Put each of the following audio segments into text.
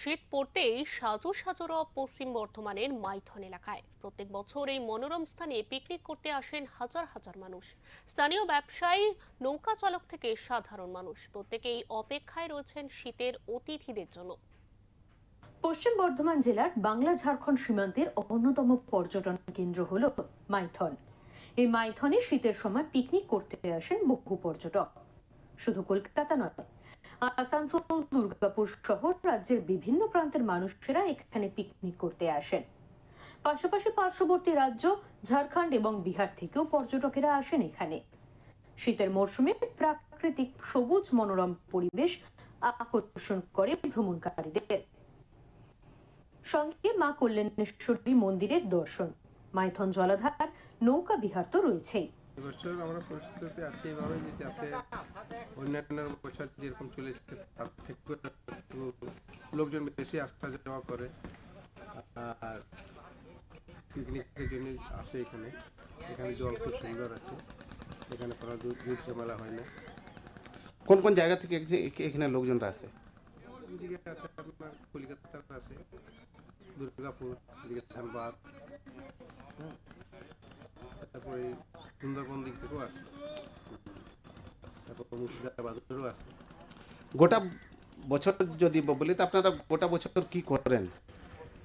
শীত পড়তেই সাজু সাজুর পশ্চিম বর্ধমানের মাইথন এলাকায়। প্রত্যেক বছর এই মনোরম স্থানে পিকনিক করতে আসেন হাজার হাজার মানুষ। স্থানীয় ব্যবসায়ী, নৌকা চালক থেকে সাধারণ মানুষ। প্রত্যেকেই অপেক্ষায় রয়েছেন শীতের অতিথিদের জন্য। পশ্চিম বর্ধমান জেলার বাংলা ঝাড়খণ্ড সীমান্তের অন্যতম পর্যটন কেন্দ্র হল মাইথন। এই মাইথনে শীতের সময় পিকনিক করতে আসেন বহু পর্যটক। শুধু কলকাতা নয় আসানসোল দুর্গাপুর সহ রাজ্যের বিভিন্ন প্রান্তের মানুষেরা এখানে পিকনিক করতে আসেন। পাশাপাশি পার্শ্ববর্তী রাজ্য, ঝাড়খণ্ড এবং বিহার থেকেও পর্যটকেরা আসেন এখানে। শীতের মরশুমে প্রাকৃতিক সবুজ মনোরম পরিবেশ আকর্ষণ করে ভ্রমণকারীদের। সঙ্গে মা কল্যাণেশ্বরী মন্দিরের দর্শন, মাইথন জলাধার, নৌকা বিহার তো রয়েছেই। এবছর আমরা পরিস্থিতিতে আছি এভাবে যে যাতে অন্যান্য বছর যেরকম চলেছে তার থেকে লোকজন বেশি আসা যাওয়া করে আর পিকনিকের জন্য আসে এখানে। এখানে জল খুব সুন্দর আছে। এখানে কোনো দূর দূর ঝামেলা হয় না। কোন কোন জায়গা থেকে এখ- এখ- এখানে লোকজনরা আসে? এদিকে আছে আপনার কলকাতা আছে দুর্গাপুর এদিকে ধানবাদ হ্যাঁ। তারপরে সুন্দরবন দিক থেকেও আসে তারপর মুর্শিদাবাদেরও আসে গোটা বছর যদি বলি তো আপনারা গোটা বছর কি করেন?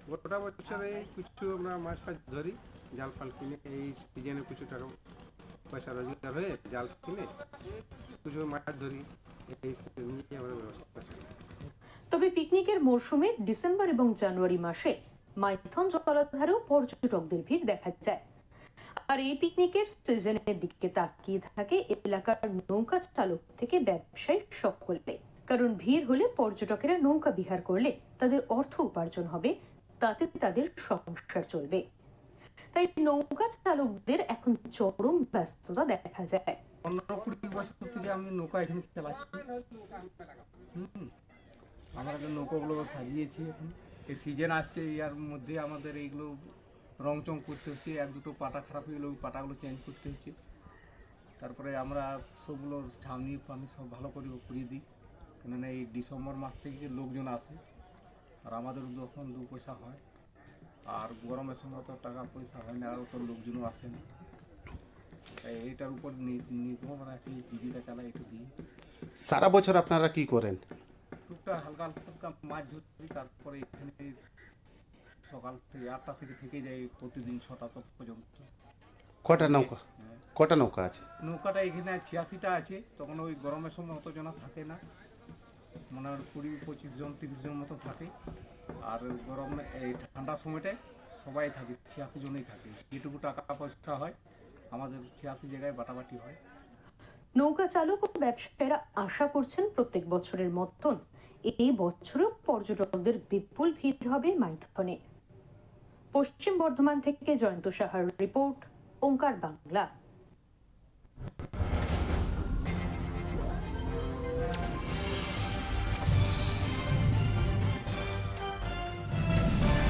গোটা বছরে কিছু আমরা মাছ ফাছ ধরি জাল ফাল কিনে এই সিজনে কিছু টাকা পয়সা রোজগার হয়ে জাল কিনে কিছু মাছ ধরি এই নিয়ে আমরা ব্যবস্থা করি। তবে পিকনিকের মরশুমে ডিসেম্বর এবং জানুয়ারি মাসে মাইথন জলাধারেও পর্যটকদের ভিড় দেখা যায়। আর এই পিকনিকের সিজনের দিকে তাকিয়ে থাকে এলাকার নৌকা চালক থেকে ব্যবসায়ী সকলে। কারণ ভিড় হলে পর্যটকেরা নৌকা বিহার করলে তাদের অর্থ উপার্জন হবে, তাতে তাদের সংসার চলবে। তাই নৌকা চালকদের এখন চরম ব্যস্ততা দেখা যায়। পনেরো নৌকা এখানে আমরা নৌকাগুলো সাজিয়েছি এখন, এই সিজন আসছে, ইয়ার মধ্যে আমাদের এইগুলো রং চং করতে হচ্ছে এক দুটো পাটা খারাপ হয়ে গেলে ওই পাটাগুলো চেঞ্জ করতে হচ্ছে। তারপরে আমরা সবগুলো ছাউনি ফাউনি সব ভালো করে করিয়ে দিই। কেননা এই ডিসেম্বর মাস থেকে লোকজন আসে আর আমাদের তখন দু পয়সা হয়। আর গরমের সময় তো টাকা পয়সা হয় না আর তো লোকজনও আসে না। তাই এইটার উপর নি- নির্ভর আছে জীবিকা চালাই একটু দিয়ে সারা বছর আপনারা কি করেন? টুকটাক হালকা হালকা মাছ ধরি তারপরে এখানে সকাল থেকে আটটা থেকে থেকে যাই প্রতিদিন ছটা তো পর্যন্ত। কটা নৌকা? হ্যাঁ। কটা নৌকা আছে? নৌকাটা এখানে ছিয়াশিটা আছে তখন ওই গরমের সময় অত জনা থাকে না। মানে ওই কুড়ি পঁচিশ জন তিরিশ জন মতো থাকে। আর গরম এই ঠান্ডার সময়টায় সবাই থাকে ছিয়াশি জনেই থাকে। যেটুকু টাকা পয়সা হয় আমাদের ছিয়াশি জায়গায় বাটাবাটি হয়। নৌকা চালক ও ব্যবসায়ীরা আশা করছেন প্রত্যেক বছরের মতন এই বছরও পর্যটকদের বিপুল ভিড় হবে মাইথনে। পশ্চিম বর্ধমান থেকে জয়ন্ত সাহার রিপোর্ট ওঙ্কার বাংলা।